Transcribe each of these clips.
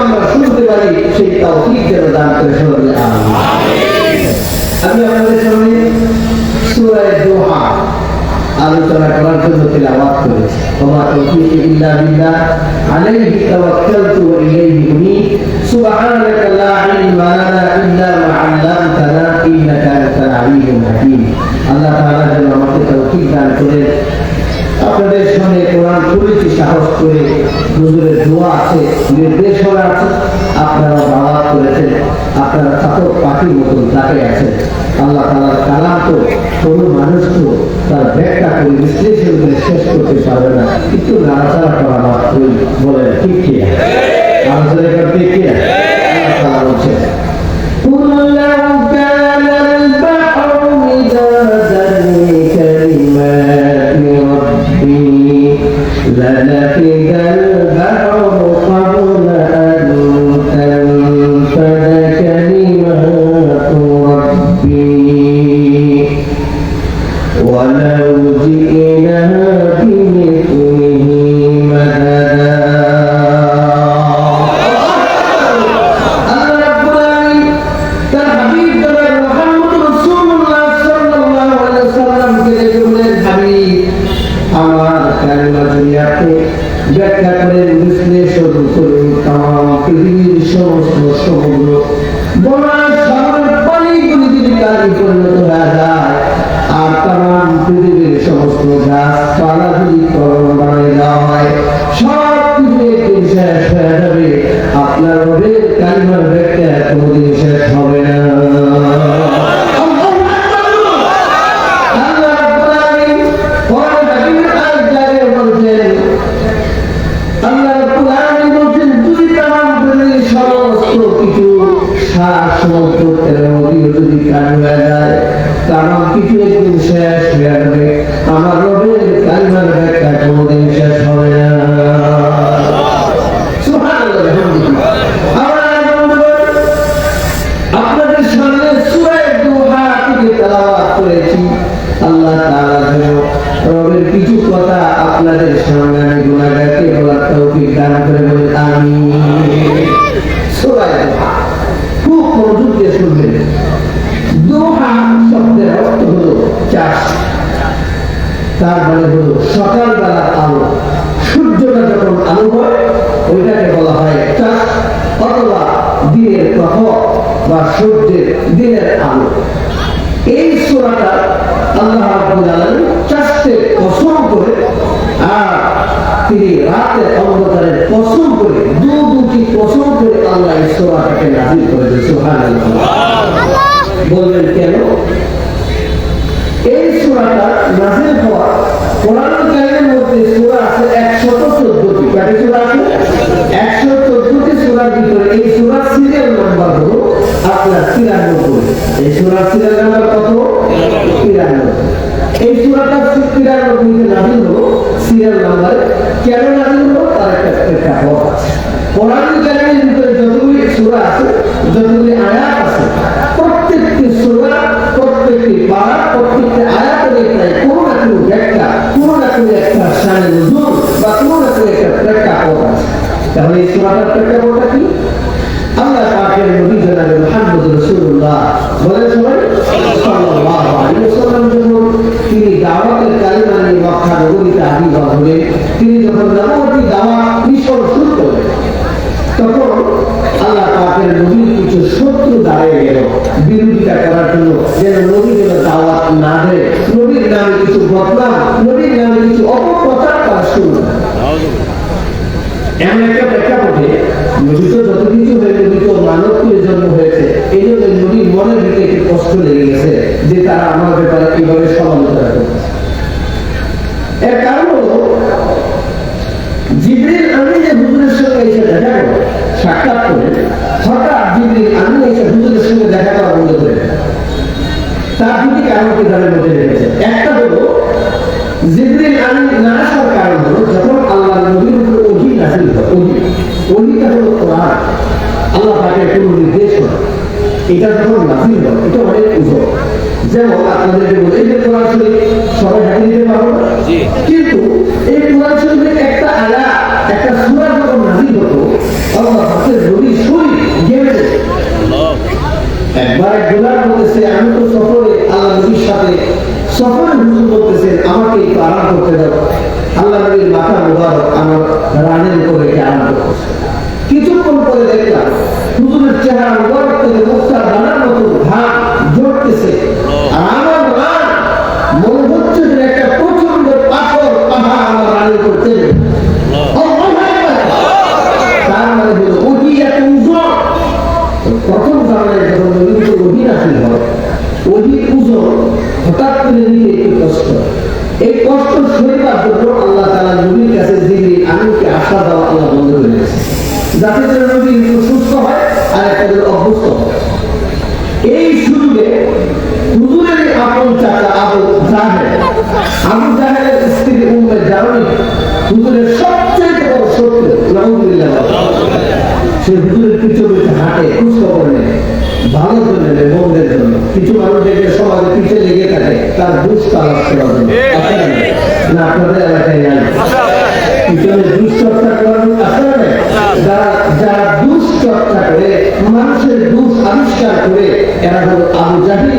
আমরা শুনতে পারি সেই তৌফিক যেন দান করে সবাই আমিন আমি আপনাদের সামনে সূরা দোহা আলোচনা করার জন্য তেলাওয়াত করেছি ওমা তৌফিক ইল্লা বিল্লাহ আলাইহি তাওয়াক্কালতু ওয়া ইলাইহি উনীব সুবহানাকা লা ইলমা লানা ইল্লা মা 'আল্লামতানা ইন্নাকা আনতাল আলিমুল হাকীম আল্লাহ তাআলা যেন আমাকে তৌফিক দান করেন আপনাদের সামনে কোরআন পড়েছি সাহস করে হুজুরের দোয়া আছে, নির্দেশনা আছে আপনারা দাওয়াত করেছেন, আপনারা ছাত্র পাখির মতন তাকে আছেন। আল্লাহ তালার কালাম তো কোনো মানুষ তো তার ব্যাখ্যা করে বিশ্লেষণ করে শেষ করতে পারবে না। একটু নাড়াচাড়া করা মাত্রই বলে ঠিক কিনা আলোচনা করতে কিনা আল্লাহ তালা বলছেন فنفد البحر দিনের প্রহর বা সূর্যের দিনের আলো। এই সূরাটা আল্লাহ রাব্বুল আলামিন চাষতে কসম করে, আর তিনি রাতের অন্ধকারে কসম করে, দু দুটি কসম করে আল্লাহ এই সূরাটাকে নাযিল করেছেন, সুবহানাল্লাহ। বলবেন কেন? এই সূরাটা নাযিল হওয়া কোরআন কারিমের মধ্যে সূরা আছে 114টি কয়টি সূরা? কেন নাযিল হলো তার একটা একটা কারণ আছে। কোরআন কারিমের ভিতরে যতগুলি সূরা আছে, যতগুলি আয়াত আছে, প্রত্যেকটি সূরা, প্রত্যেকটি পারা প্রত্যেকটি আয়াতের প্রায় কোনো না কোনো ব্যাখ্যা, কোনো না কোনো একটা শানে নজুল বা কোনো না কোনো একটা প্রেক্ষাপট আছে। তাহলে এই সূরাটার প্রেক্ষাপটটা কি? আল্লাহ পাকের নবী জনাবে তিনি দাওয়াতের কালিমা নিয়ে মক্কা আবির্ভাব হলেন তিনি যখন নবতী দাওয়াত মিশন শুরু করলেন তখন আল্লাহ পাকের নবীর কিছু শত্রু দাঁড়িয়ে গেল। বিরোধিতা করার জন্য যেন নবী যেন দাওয়াত না দেয়। নবীর নামে কিছু বদনাম, নবীর নামে কিছু অপপ্রচার করা শুরু এমন একটা প্রেক্ষাপটে নবী তো যত কিছু হয়ে নবী তো মানব কুলে জন্ম হয়েছে। এই জন্য নবীর মনের ভিতরে একটু কষ্ট লেগে গেছে যে তারা আমার ব্যাপারে এইভাবে সমালোচনা করছে। এর কারণ হলো যে হুজুরের সঙ্গে এসে দেখা করো সাক্ষাৎ করে হঠাৎ জিবরিল আমি এসে হুজুরের সঙ্গে দেখা করা বন্ধ করে তার দুটি কারণ কিতাবের মধ্যে রেখেছে একটা হলো জিবরিল না আসার কারণ হলো যখন আল্লাহ নবীর উপর নাজিল হয় ওহি ওহিটা হলো কোরআন। আল্লাহ তাকে কোনো নির্দেশ করে এটা যখন নাজিল হয় এটা অনেক যেমন আপনাদেরকে বলে এই যে কোরআন শরীফ সবাই হাতে দিতে পারব কিন্তু এই কোরআন শরীফের একটা আয়াত একটা সুরা যখন নাজিল হতো আল্লাহ পাকের নবী শরীর গেমে একবার এক গোলার বলতেছে আমি তো সফরে আল্লাহ নবীর সাথে সফরে হুজুর বলতেছেন আমাকে একটু আরাম করতে দাও। আল্লাহ নবীর মাথা মুবারক আমার রানের উপরে রেখে আরাম করতেছে। কিছুক্ষণ পরে দেখলাম হুজুরের চেহারা মুবারক থেকে মুখটা দানার মতো ঘাম জড়তেছে আর একটু কষ্ট। এই কষ্ট সইবার জন্য আল্লাহ তালা নবীর কাছে দিবি আমিকে আশা দেওয়া আল্লাহ বন্ধ হয়ে গেছে যাতে করে নবী সুস্থ হয় আর একটা যেন অভ্যস্ত হয়। এই সুযোগে হুজুরের আপন চাচা আবু জাহেদ আবু জাহেদের স্ত্রী উম্মে জারনি হুজুরের সবচেয়ে বড় শত্রু, নাউজুবিল্লাহ। সে হুজুরের পিছনে হাঁটে খোঁজ খবর নেয়। ভালোর জন্য মন্দের জন্য। কিছু মানুষ দেখে সমাজে পিছে লেগে থাকে তার দুষ্কালাপ করার জন্য। না আপনাদের এলাকায় নাই। পিছনে দুশ্চর্চা করার লোক আছে না নাই? যারা যারা দুশ্চর্চা করে মানুষের দুষ আবিষ্কার করে এরা হলো আবু জাহিল।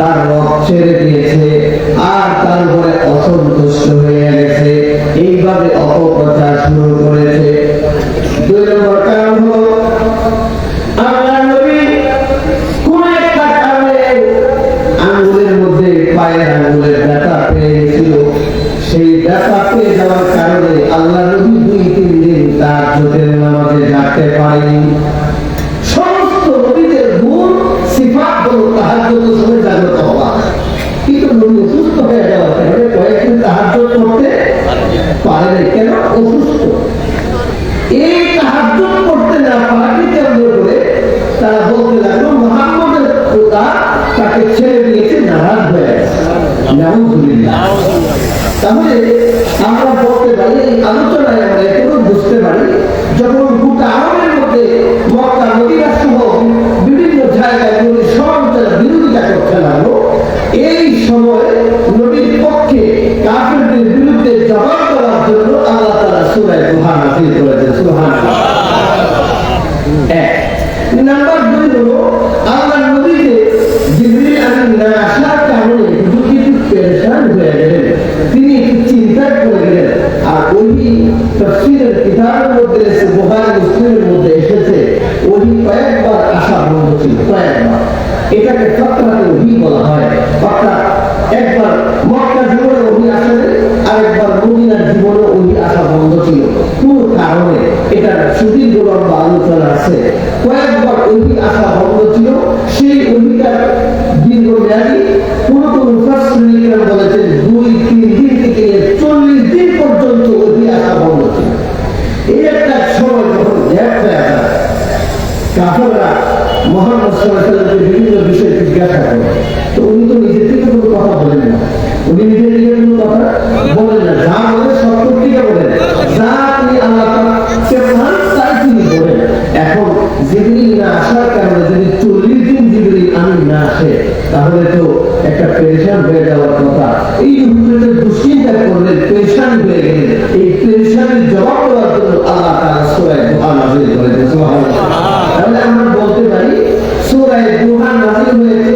তার রথ ছেড়ে দিয়েছে, আর তার উপরে অসন্তুষ্ট হয়ে গেছে। এইভাবে অপপ্রচার শুরু করেছে। আঙ্গুলের মধ্যে পায়ের আঙ্গুলের ব্যথা পেয়ে সেই ব্যথা পারে কেন অসুস্থ? এই তাহাজ্জুদ করতে না পারাকে কেন্দ্র করে তারা বলতে লাগল, মোহাম্মদের খোদা তাকে ছেড়ে দিয়েছে, নারাজ হয়ে। তাহলে আমরা বলতে পারি, এই আলোচনায় আমরা এখনও বুঝতে পারি, যখন মক্কা জীবনে ওহি আসলে বন্ধ ছিল। কোন কারণে এটা সুদীর্ঘ লম্বা আছে। কয়েকবার ওহি বন্ধ ছিল। সেই বলেছেন, দুই, তিন দিন থেকে চল্লিশ দিন পর্যন্ত ওহি বন্ধ ছিল। এই একটা সময় যখন বিভিন্ন বিষয়ে জিজ্ঞাসা করে। তো উনি তো নিজে থেকে কোনো কথা বলেন না উনি নিজে থেকে কোনো কথা বলেন না। যা বলে সব সত্যিটা বলেন। যা তিনি আল্লাহ মান তাই তিনি বলেন। এখন জিবরিল না আসার কারণে যদি চল্লিশ দিন জিবরিল আমি না আসে, তাহলে তো একটা পেরেশান হয়ে যাওয়ার কথা। এই হুজুরের দুশ্চিন্তা করলেন পেরেশান হয়ে গেলেন। এই পেরেশানের জবাব দেওয়ার জন্য আল্লাহ তাআলা সূরা দুহা করেছেন সুবহানাল্লাহ। তাহলে আমরা বলতে পারি, সূরা দুহা নাযিল হয়েছে